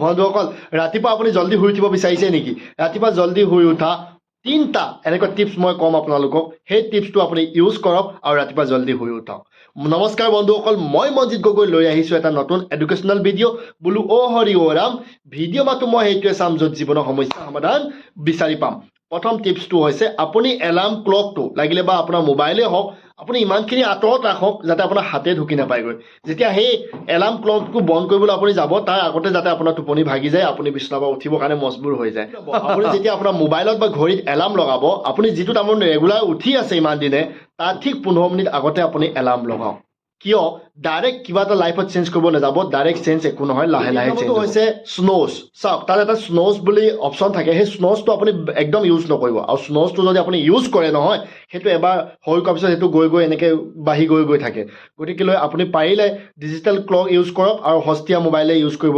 বন্ধুসকল ৰাতিপুৱা আপুনি জল্দি শুই উঠিব বিচাৰিছে নেকি ৰাতিপুৱা জল্দি শুই উঠা তিনিটা এনেকুৱা টিপছ মই ক'ম আপোনালোকক সেই টিপছটো আপুনি ইউজ কৰক আৰু ৰাতিপুৱা জল্দি শুই উঠক নমস্কাৰ বন্ধুসকল মই মনজিৎ গগৈ লৈ আহিছোঁ এটা নতুন এডুকেশ্যনেল ভিডিঅ' বোলো অ' হৰি অ' ৰাম ভিডিঅ' মাতো মই সেইটোৱে চাম য'ত জীৱনৰ সমস্যা সমাধান বিচাৰি পাম প্ৰথম টিপছটো হৈছে আপুনি এলাৰ্ম ক্লকটো লাগিলে বা আপোনাৰ মোবাইলেই হওক আপুনি ইমানখিনি আঁতৰত ৰাখক যাতে আপোনাৰ হাতে ঢুকি নাপায়গৈ। যেতিয়া সেই এলাৰ্ম ক্লকটো বন্ধ কৰিবলৈ আপুনি যাব তাৰ আগতে যাতে আপোনাৰ টোপনি ভাগি যায় আপুনি বিচনাৰ পৰা উঠিবৰ কাৰণে মজবুৰ হৈ যায়। আপুনি যেতিয়া আপোনাৰ মোবাইলত বা ঘড়ীত এলাৰ্ম লগাব আপুনি যিটো টাইমত ৰেগুলাৰ উঠি আছে ইমান দিনে তাৰ ঠিক পোন্ধৰ মিনিট আগতে আপুনি এলাৰ্ম লগাওক। কিয় ডাইৰেক্ট কিবা এটা লাইফত চেঞ্জ কৰিব নাযাব ডাইৰেক্ট চেঞ্জ একো নহয় লাহে লাহে চেঞ্জ হৈছে স্ন'জ চাওক তাত এটা স্ন'জ বুলি অপশ্যন থাকে সেই স্ন'জটো আপুনি একদম ইউজ নকৰিব। আৰু স্ন'জটো যদি আপুনি ইউজ কৰে নহয় সেইটো এবাৰ হৈ কৰাৰ পিছত সেইটো গৈ গৈ এনেকৈ বাঢ়ি গৈ গৈ থাকে। গতিকে লৈ আপুনি পাৰিলে ডিজিটেল ক্লক ইউজ কৰক আৰু সস্তীয়া মোবাইলে ইউজ কৰিব